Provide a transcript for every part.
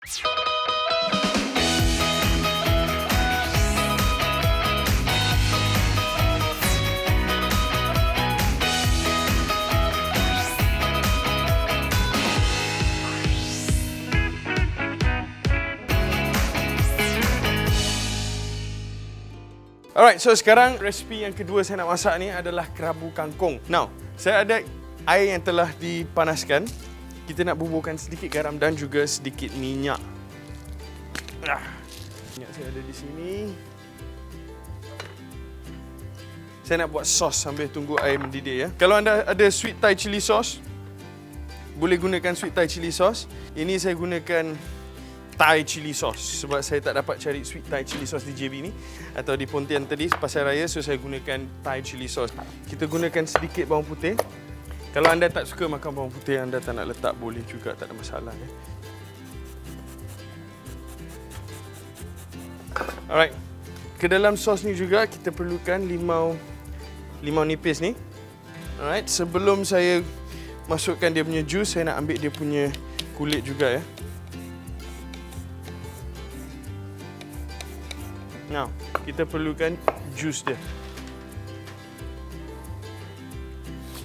Alright, so sekarang resipi yang kedua saya nak masak ni adalah kerabu kangkung. Now, saya ada air yang telah dipanaskan. Kita nak buburkan sedikit garam dan juga sedikit minyak. Ah. Minyak saya ada di sini. Saya nak buat sos sambil tunggu air mendidih ya. Kalau anda ada sweet Thai chili sauce, boleh gunakan sweet Thai chili sauce. Ini saya gunakan Thai chili sauce sebab saya tak dapat cari sweet Thai chili sauce di JB ni atau di Pontian tadi pasar raya so saya gunakan Thai chili sauce. Kita gunakan sedikit bawang putih. Kalau anda tak suka makan bawang putih anda tak nak letak boleh juga tak ada masalah ya. Alright. Ke dalam sos ni juga kita perlukan limau limau nipis ni. Alright, sebelum saya masukkan dia punya jus saya nak ambil dia punya kulit juga ya. Now, kita perlukan jus dia.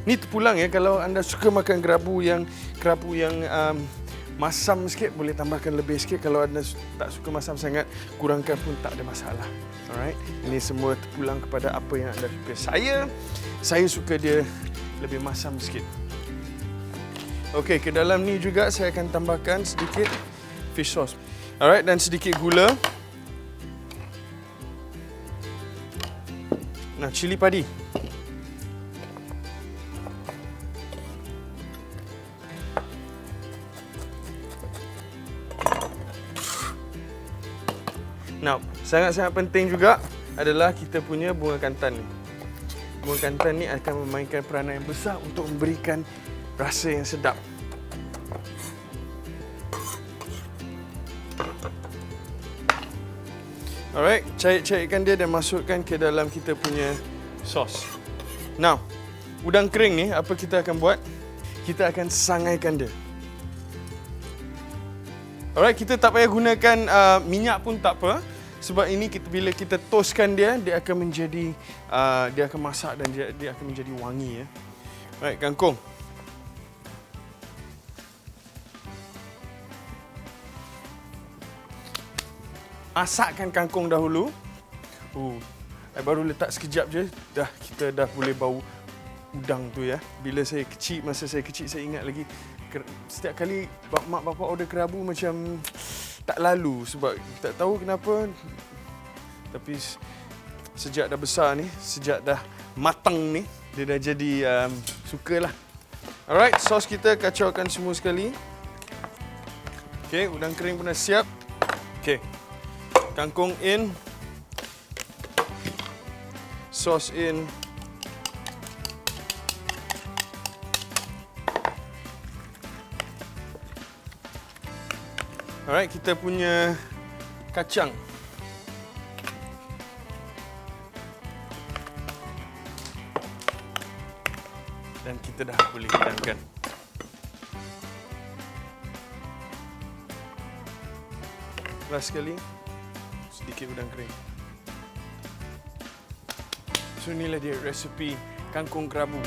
Ni terpulang ya kalau anda suka makan kerabu yang kerabu yang um, masam sikit boleh tambahkan lebih sikit kalau anda tak suka masam sangat kurangkan pun tak ada masalah. Alright. Ini semua terpulang kepada apa yang anda suka. Saya saya suka dia lebih masam sikit. Okey, ke dalam ni juga saya akan tambahkan sedikit fish sauce. Alright dan sedikit gula. Nah, cili padi. Now, sangat-sangat penting juga adalah kita punya bunga kantan ni. Bunga kantan ni akan memainkan peranan yang besar untuk memberikan rasa yang sedap. Alright, cair-cairkan dia dan masukkan ke dalam kita punya sos. Now, udang kering ni apa kita akan buat? Kita akan sangaikan dia. Alright, kita tak payah gunakan uh, minyak pun tak apa. Sebab ini kita bila kita toastkan dia, dia akan menjadi uh, dia akan masak dan dia, dia akan menjadi wangi ya. Alright, kangkung. Masakkan kangkung dahulu. Uh, baru letak sekejap je, dah kita dah boleh bau udang tu ya. Bila saya kecil, masa saya kecil saya ingat lagi setiap kali mak bapak order kerabu macam tak lalu sebab tak tahu kenapa tapi sejak dah besar ni, sejak dah matang ni, dia dah jadi um, sukalah. Alright, sos kita kacaukan semua sekali. Okay, udang kering pun dah siap. Okay, kangkung in. Sos in. Alright, kita punya kacang. Dan kita dah boleh hidangkan. Last sekali, sedikit udang kering. So inilah dia resepi kangkung kerabu.